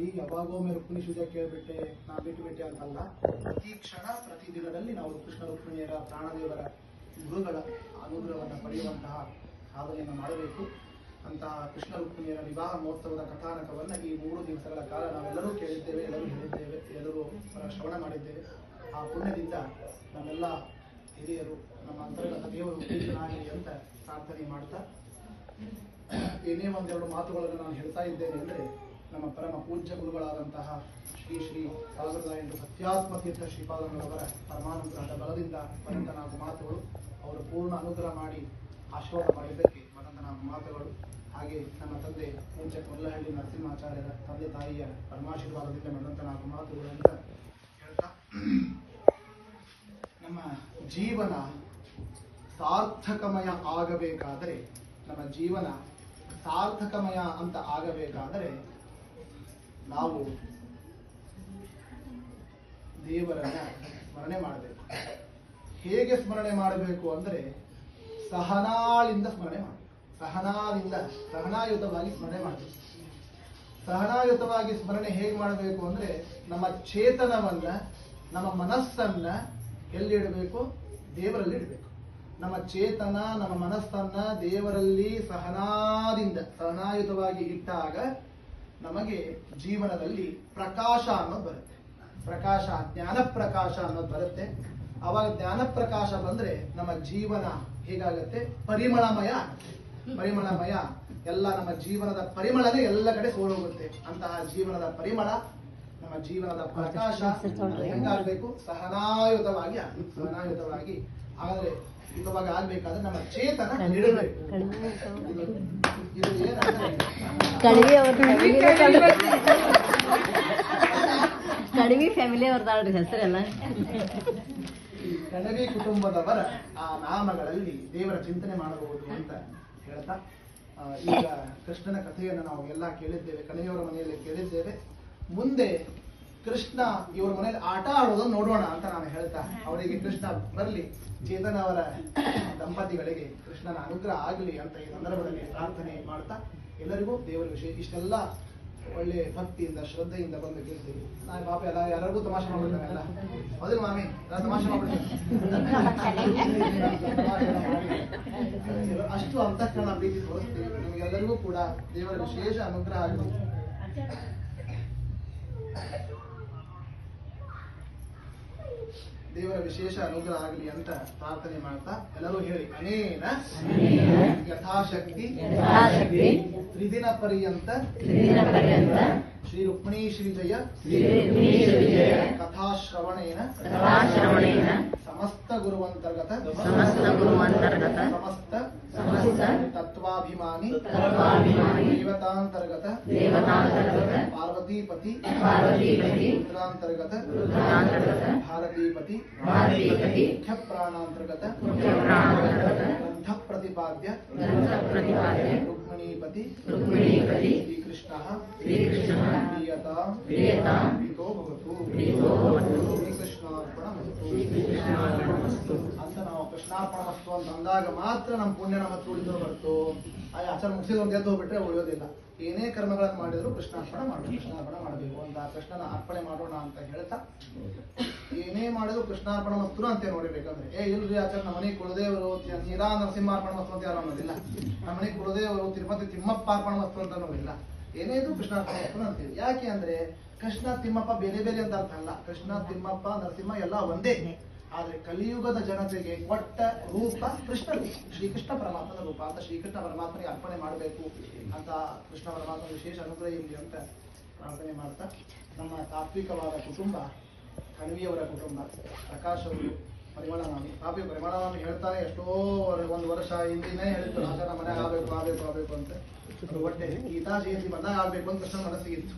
ಈ ಯಾವಾಗೊಮ್ಮೆ ರುಕ್ಮಿಣಿ ಪೂಜೆ ಕೇಳ್ಬಿಟ್ಟೆ ನಾ ಬಿಟ್ಟು ಬಿಟ್ಟೆ ಅಂತಲ್ಲ. ಪ್ರತಿ ಕ್ಷಣ, ಪ್ರತಿ ದಿನದಲ್ಲಿ ನಾವು ಕೃಷ್ಣ ರುಕ್ಮಿಣಿಯರ ಪ್ರಾಣದೇವರ ಗುರುಗಳ ಅನುಗ್ರಹವನ್ನು ಪಡೆಯುವಂತಹ ಸಾಧನೆಯನ್ನು ಮಾಡಬೇಕು. ಅಂತಹ ಕೃಷ್ಣ ರುಕ್ಮಿಣಿಯರ ವಿವಾಹ ಮಹೋತ್ಸವದ ಕಥಾನಕವನ್ನು ಈ ಮೂರು ದಿವಸಗಳ ಕಾಲ ನಾವೆಲ್ಲರೂ ಕೇಳಿದ್ದೇವೆ, ಎಲ್ಲರೂ ಹೇಳಿದ್ದೇವೆ, ಎಲ್ಲರೂ ಶ್ರವಣ ಮಾಡಿದ್ದೇವೆ. ಆ ಪುಣ್ಯದಿಂದ ನಮ್ಮೆಲ್ಲ ಹಿರಿಯರು, ನಮ್ಮ ಅಂತರ್ಗತ ದೇವರು ಪ್ರೀತನಾಗಲಿ ಅಂತ ಪ್ರಾರ್ಥನೆ ಮಾಡ್ತಾ, ಏನೇ ಒಂದೆರಡು ಮಾತುಗಳನ್ನು ನಾನು ಹೇಳ್ತಾ ಇದ್ದೇನೆ ಅಂದರೆ ನಮ್ಮ ಪರಮ ಪೂಜ್ಯ ಗುರುಗಳಾದಂತಹ ಶ್ರೀ ಶ್ರೀ ಸಾವಿರದ ಎಂಟು ಸತ್ಯಾತ್ಮ ತೀರ್ಥ ಶ್ರೀಪಾದಗಳವರ ಪರಮಾನುಗ್ರಹದ ಬಲದಿಂದ ನಾಲ್ಕು ಮಾತುಗಳು, ಅವರು ಪೂರ್ಣ ಅನುಗ್ರಹ ಮಾಡಿ ಆಶೀರ್ವಾದ ಮಾಡಿದ್ದಕ್ಕೆ ನಾಲ್ಕು ಮಾತುಗಳು, ಹಾಗೆ ನಮ್ಮ ತಂದೆ ಪೂಜ್ಯ ಕೊಲ್ಲಹಳ್ಳಿ ನರಸಿಂಹಾಚಾರ್ಯರ ತಂದೆ ತಾಯಿಯ ಪರಮಾಶೀರ್ವಾದದಿಂದ ನಾಲ್ಕು ಮಾತುಗಳು ಅಂತ ಹೇಳ್ತಾ, ನಮ್ಮ ಜೀವನ ಸಾರ್ಥಕಮಯ ಆಗಬೇಕಾದರೆ, ನಮ್ಮ ಜೀವನ ಸಾರ್ಥಕಮಯ ಅಂತ ಆಗಬೇಕಾದರೆ ನಾವು ದೇವರನ್ನ ಸ್ಮರಣೆ ಮಾಡಬೇಕು. ಹೇಗೆ ಸ್ಮರಣೆ ಮಾಡಬೇಕು ಅಂದರೆ ಸಹನಾಳಿಂದ ಸ್ಮರಣೆ ಮಾಡಬೇಕು. ಸಹನಾದಿಂದ ಸಹನಾಯುತವಾಗಿ ಸ್ಮರಣೆ ಮಾಡಬೇಕು. ಸಹನಾಯುತವಾಗಿ ಸ್ಮರಣೆ ಹೇಗೆ ಮಾಡಬೇಕು ಅಂದ್ರೆ ನಮ್ಮ ಚೇತನವನ್ನ, ನಮ್ಮ ಮನಸ್ಸನ್ನ ಎಲ್ಲಿ ಇಡಬೇಕು ದೇವರಲ್ಲಿ ಇಡಬೇಕು ನಮ್ಮ ಚೇತನ, ನಮ್ಮ ಮನಸ್ಸನ್ನ ದೇವರಲ್ಲಿ ಸಹನಾದಿಂದ, ಸಹನಾಯುತವಾಗಿ ಇಟ್ಟಾಗ ನಮಗೆ ಜೀವನದಲ್ಲಿ ಪ್ರಕಾಶ ಅನ್ನೋದು ಬರುತ್ತೆ. ಪ್ರಕಾಶ ಜ್ಞಾನ ಪ್ರಕಾಶ ಅನ್ನೋದು ಬರುತ್ತೆ. ಅವಾಗ ಜ್ಞಾನ ಪ್ರಕಾಶ ಬಂದ್ರೆ ನಮ್ಮ ಜೀವನ ಹೇಗಾಗುತ್ತೆ? ಪರಿಮಳಮಯ ಆಗುತ್ತೆ. ಪರಿಮಳಮಯ ಎಲ್ಲ ನಮ್ಮ ಜೀವನದ ಪರಿಮಳನೇ ಎಲ್ಲ ಕಡೆ ಸೋಲೋಗುತ್ತೆ. ಅಂತಹ ಜೀವನದ ಪರಿಮಳ ನಮ್ಮ ಜೀವನದ ಪ್ರಕಾಶ ಹೆಂಗಾಗಬೇಕು? ಸಹನಾಯುತವಾಗಿ ಸಹನಾಯುತವಾಗಿ ಆದರೆ ಇವಾಗ ಆಗ್ಬೇಕಾದ್ರೆ ನಮ್ಮ ಚೇತನ ನೀಡಬೇಕು ಕಡಿಮೆ ಕಡಿಮೆ ಫ್ಯಾಮಿಲಿ ಅವ್ರದ್ದಾಳ್ರಿ ಹೆಸರೆಲ್ಲ. ಈ ಕಣವಿ ಕುಟುಂಬದವರ ಆ ನಾಮಗಳಲ್ಲಿ ದೇವರ ಚಿಂತನೆ ಮಾಡಬಹುದು ಅಂತ ಹೇಳ್ತಾ ಈಗ ಕೃಷ್ಣನ ಕಥೆಯನ್ನು ನಾವು ಎಲ್ಲ ಕೇಳಿದ್ದೇವೆ ಕಣವಿಯವರ ಮನೆಯಲ್ಲಿ ಕೇಳಿದ್ದೇವೆ. ಮುಂದೆ ಕೃಷ್ಣ ಇವ್ರ ಮನೆಯಲ್ಲಿ ಆಟ ಆಡೋದನ್ನು ನೋಡೋಣ ಅಂತ ನಾನು ಹೇಳ್ತಾ ಅವರಿಗೆ ಕೃಷ್ಣ ಬರಲಿ, ಚೇತನ ಅವರ ದಂಪತಿಗಳಿಗೆ ಕೃಷ್ಣನ ಅನುಗ್ರಹ ಆಗಲಿ ಅಂತ ಈ ಸಂದರ್ಭದಲ್ಲಿ ಪ್ರಾರ್ಥನೆ ಮಾಡ್ತಾ ಎಲ್ಲರಿಗೂ ದೇವರ ವಿಷಯ ಇಷ್ಟೆಲ್ಲ ಒಳ್ಳೆ ಭಕ್ತಿಯಿಂದ, ಶ್ರದ್ಧೆಯಿಂದ ಬಂದು ಕೇಳ್ತೀವಿ. ನಾನು ಪಾಪ ಎಲ್ಲ ಯಾರಿಗೂ ತಮಾಷೆ ಮಾಡ್ಬಿಡ್ತಾನೆಲ್ಲ ಹೌದಿಲ್ಲ ಮಾಮಿ ನಾನು ತಮಾಷೆ ಮಾಡ್ಬಿಡ್ತೀನಿ. ಅಷ್ಟು ಅಂತಃಕರಣ ಪ್ರೀತಿ ತೋರಿಸ್ತೀವಿ. ನಿಮಗೆಲ್ಲರಿಗೂ ಕೂಡ ದೇವರ ವಿಶೇಷ ಅನುಗ್ರಹ ಆಗಲಿ. ದೇವರ ವಿಶೇಷ ಅನುಗ್ರಹ ಆಗಲಿ ಅಂತ ಪ್ರಾರ್ಥನೆ ಮಾಡ್ತಾ ಎಲ್ಲರೂ ಹೇಳಿ ಅನೇನ ಯಥಾಶಕ್ತಿ ತ್ರಿದಿನ ಪರ್ಯಂತ ಶ್ರೀ ರುಕ್ಮಿಣೀ ಶ್ರೀ ಶ್ರೀಜಯ ಕಥಾಶ್ರವಣೇನ समस्त गुरु गुरुअंतर्गत समस्त गुरुअंतर्गत समस्त समस्त तत्वाभिमानी तत्वाभिमानी देवतांतर्गत। देवतांतर्गत। पार्वतीपति। पार्वतीपति। रुद्रांतर्गत। रुद्रांतर्गत। भारतीपति। भारतीपति। मुख्य प्राणांतर्गत मुख्य प्राणांतर्गत ग्रंथ प्रतिपाद्य ग्रंथ प्रतिपाद्य रुक्मिणीपति। रुक्मिणीपति। श्रीकृष्णः। श्रीकृष्णः। प्रियतां प्रियतां प्रीतो भवतु। प्रीतो भवतु ವಸ್ತು ಅಂತ ಅಂದಾಗ ಮಾತ್ರ ನಮ್ಮ ಪುಣ್ಯ ನಮ್ಮ ತುಳಿದ್ರು ಬರ್ತು. ಆ ಆಚಾರ ಮುಗಿಸಿದ ಒಂದು ಎದ್ದು ಹೋಗ್ಬಿಟ್ರೆ ಉಳಿಯೋದಿಲ್ಲ. ಏನೇ ಕರ್ಮಗಳನ್ನು ಮಾಡಿದ್ರು ಕೃಷ್ಣಾರ್ಪಣೆ ಮಾಡಬೇಕು ಕೃಷ್ಣಾರ್ಪಣ ಮಾಡಬೇಕು ಅಂತ ಕೃಷ್ಣನ ಅರ್ಪಣೆ ಮಾಡೋಣ ಅಂತ ಹೇಳ್ತಾ ಏನೇ ಮಾಡಿದ್ರು ಕೃಷ್ಣಾರ್ಪಣ ಮಸ್ತು ಅಂತ ನೋಡಿಬೇಕಂದ್ರೆ ಏ, ಇಲ್ರಿ ಆಚಾರ ನಮ್ಮ ಮನೆಗೆ ಕುಲದೇವರು ನೀರಾ ನರಸಿಂಹಾರ್ಪಣ ಮಸ್ತು ಅಂತ ಯಾರು ಅನ್ನೋದಿಲ್ಲ. ನಮ್ಮ ಮನೆಗೆ ಕುಲದೇವರು, ತಿರುಪತಿ ತಿಮ್ಮಪ್ಪ ಅರ್ಪಣ ಮಸ್ತು ಅಂತ ಅನ್ನೋದಿಲ್ಲ. ಏನೇ ಇದ್ರು ಕೃಷ್ಣಾರ್ಪಣ ಮಸ್ತು ಅಂತೀವಿ. ಯಾಕೆ ಅಂದ್ರೆ ಕೃಷ್ಣ ತಿಮ್ಮಪ್ಪ ಬೇರೆ ಬೇರೆ ಅಂತ ಅರ್ಥ ಅಲ್ಲ. ಕೃಷ್ಣ, ತಿಮ್ಮಪ್ಪ, ನರಸಿಂಹ ಎಲ್ಲ ಒಂದೇ. ಆದ್ರೆ ಕಲಿಯುಗದ ಜನತೆಗೆ ಕೊಟ್ಟ ರೂಪ ಕೃಷ್ಣ ರೂಪ. ಶ್ರೀಕೃಷ್ಣ ಪರಮಾತ್ಮನ ರೂಪ ಅಂತ ಶ್ರೀಕೃಷ್ಣ ಪರಮಾತ್ಮನಿಗೆ ಅರ್ಪಣೆ ಮಾಡಬೇಕು ಅಂತ ಕೃಷ್ಣ ಪರಮಾತ್ಮ ವಿಶೇಷ ಅನುಗ್ರಹ ಇರಲಿ ಅಂತ ಪ್ರಾರ್ಥನೆ ಮಾಡ್ತಾ ನಮ್ಮ ತಾತ್ವಿಕವಾದ ಕುಟುಂಬ, ಕಣಿವಿಯವರ ಕುಟುಂಬ, ಪ್ರಕಾಶ್ ಅವರು ಪರಿಮಳನಾಮಿ ಕಾಪಿ ಪರಿಮಳನಾಮಿ ಹೇಳ್ತಾರೆ, ಎಷ್ಟೋ ಒಂದು ವರ್ಷ ಹಿಂದಿನೇ ಹೇಳಿದ್ರು, ಆಗ ಮನೆ ಆಗಬೇಕು ಆಗಬೇಕು ಆಗಬೇಕು ಅಂತ. ಒಟ್ಟೆ ಗೀತಾ ಜಯಂತಿ ಬಂದಾಗ ಆಗ್ಬೇಕು ಅಂತ ಕೃಷ್ಣ ಮನಸ್ಸಿಗಿತ್ತು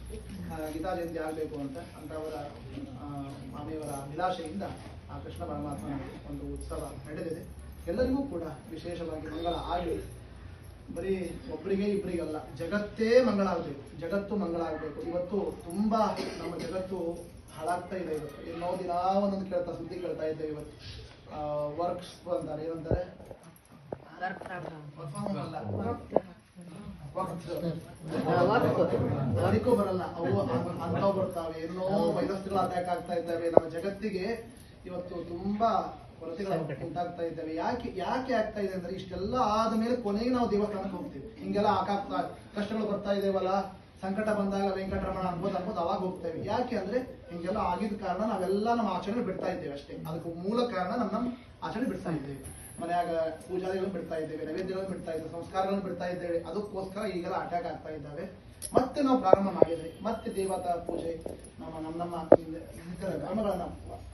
ಗೀತಾ ಜಯಂತಿ ಆಗ್ಬೇಕು ಅಂತ ಅಂತ ಅವರ ಮಾಮಿಯವರ ಅಭಿಲಾಷೆಯಿಂದ ಆ ಕೃಷ್ಣ ಪರಮಾತ್ಮ ಒಂದು ಉತ್ಸವ ನಡೆದಿದೆ. ಎಲ್ಲರಿಗೂ ಕೂಡ ವಿಶೇಷವಾಗಿ ಮಂಗಳ ಆಗಲಿ ಬರೀ ಒಬ್ಬರಿಗೆ ಇಬ್ಬರಿಗಲ್ಲ ಜಗತ್ತೇ ಮಂಗಳ ಆಗಬೇಕು. ಜಗತ್ತು ಮಂಗಳ ಆಗಬೇಕು. ಇವತ್ತು ತುಂಬ ನಮ್ಮ ಜಗತ್ತು ಹಾಳಾಗ್ತಾ ಇದೆ ಇವತ್ತು. ಎಲ್ಲೋ ದಿನ ಒಂದೊಂದು ಕೇಳ್ತಾ ಸುದ್ದಿ ಕೇಳ್ತಾ ಇದ್ದೇವೆ ಇವತ್ತು. ವರ್ಕ್ಸ್ ಅಂತಾರೆ ಏನಂತಾರೆ? ಅದಕ್ಕೂ ಬರಲ್ಲ. ಅವು ಅಂತ ಬರ್ತಾವೆ. ಏನೋ ವೈರಸ್ಗಳು ಅಟ್ಯಾಕ್ ಆಗ್ತಾ ಇದ್ದಾವೆ? ನಮ್ಮ ಜಗತ್ತಿಗೆ ಇವತ್ತು ತುಂಬಾ ಕೊರತೆಗಳು ಉಂಟಾಗ್ತಾ ಇದ್ದಾವೆ. ಯಾಕೆ ಯಾಕೆ ಆಗ್ತಾ ಇದೆ ಅಂದ್ರೆ ಇಷ್ಟೆಲ್ಲ ಆದ ಮೇಲೆ ಕೊನೆಗೆ ನಾವು ದೇವಸ್ಥಾನಕ್ಕೆ ಹೋಗ್ತೀವಿ. ಹಿಂಗೆಲ್ಲ ಆಕಾಗ್ತಾ ಕಷ್ಟಗಳು ಬರ್ತಾ ಇದೇವಲ್ಲ ಸಂಕಟ ಬಂದಾಗ ವೆಂಕಟರಮಣ ಅನ್ಬೋದು ಅನ್ಬೋದು ಅವಾಗ ಹೋಗ್ತೇವೆ. ಯಾಕೆ ಅಂದ್ರೆ ಹಿಂಗೆಲ್ಲ ಆಗಿದ ಕಾರಣ ನಾವೆಲ್ಲ ನಮ್ಮ ಆಚರಣೆ ಬಿಡ್ತಾ ಇದ್ದೇವೆ ಅಷ್ಟೇ. ಅದಕ್ಕೆ ಮೂಲ ಕಾರಣ ನಮ್ಮ ನಮ್ಮ ಆಚರಣೆ ಬಿಡ್ತಾ ಇದ್ದೇವೆ. ಮನ್ಯಾಗ ಪೂಜಾದಿಗಳನ್ನು ಬಿಡ್ತಾ ಇದ್ದೇವೆ ನೈವೇದ್ಯಗಳನ್ನು ಬಿಡ್ತಾ ಇದ್ದೇವೆ ಸಂಸ್ಕಾರಗಳನ್ನು ಬಿಡ್ತಾ ಇದ್ದೇವೆ. ಅದಕ್ಕೋಸ್ಕರ ಈಗೆಲ್ಲ ಅಟ್ಯಾಕ್ ಆಗ್ತಾ ಇದ್ದಾವೆ. ಮತ್ತೆ ನಾವು ಪ್ರಾರಂಭ ಮಾಡಿದ್ರೆ, ಮತ್ತೆ ದೇವತಾ ಪೂಜೆ, ನಮ್ಮ ನಮ್ಮ ನಮ್ಮ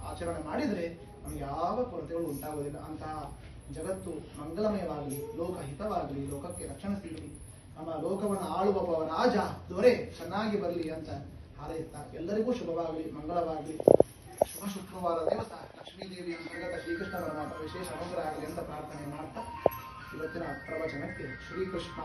ಆಚರಣೆ ಮಾಡಿದ್ರೆ ನಮ್ಗೆ ಯಾವ ಕೊರತೆಗಳು ಉಂಟಾಗೋದಿಲ್ಲ ಅಂತಹ ಜಗತ್ತು ಮಂಗಲಮಯವಾಗಲಿ, ಲೋಕಹಿತವಾಗಲಿ, ಲೋಕಕ್ಕೆ ರಕ್ಷಣೆ ಸಿಗಲಿ, ನಮ್ಮ ಲೋಕವನ್ನು ಆಳುವವ ರಾಜ ದೊರೆ ಚೆನ್ನಾಗಿ ಬರಲಿ ಅಂತ ಹಾರೈಸ್ತಾ ಎಲ್ಲರಿಗೂ ಶುಭವಾಗಲಿ, ಮಂಗಳವಾಗಲಿ. ಶುಭ ಶುಕ್ರವಾರ ದೇವಸ್ಥಾನ, ಲಕ್ಷ್ಮೀ ವಿಶೇಷ ಅನುಗ್ರಹ ಆಗಲಿ ಅಂತ ಪ್ರಾರ್ಥನೆ ಮಾಡ್ತಾ ಇವತ್ತಿನ ಪ್ರವಚನಕ್ಕೆ ಶ್ರೀಕೃಷ್ಣ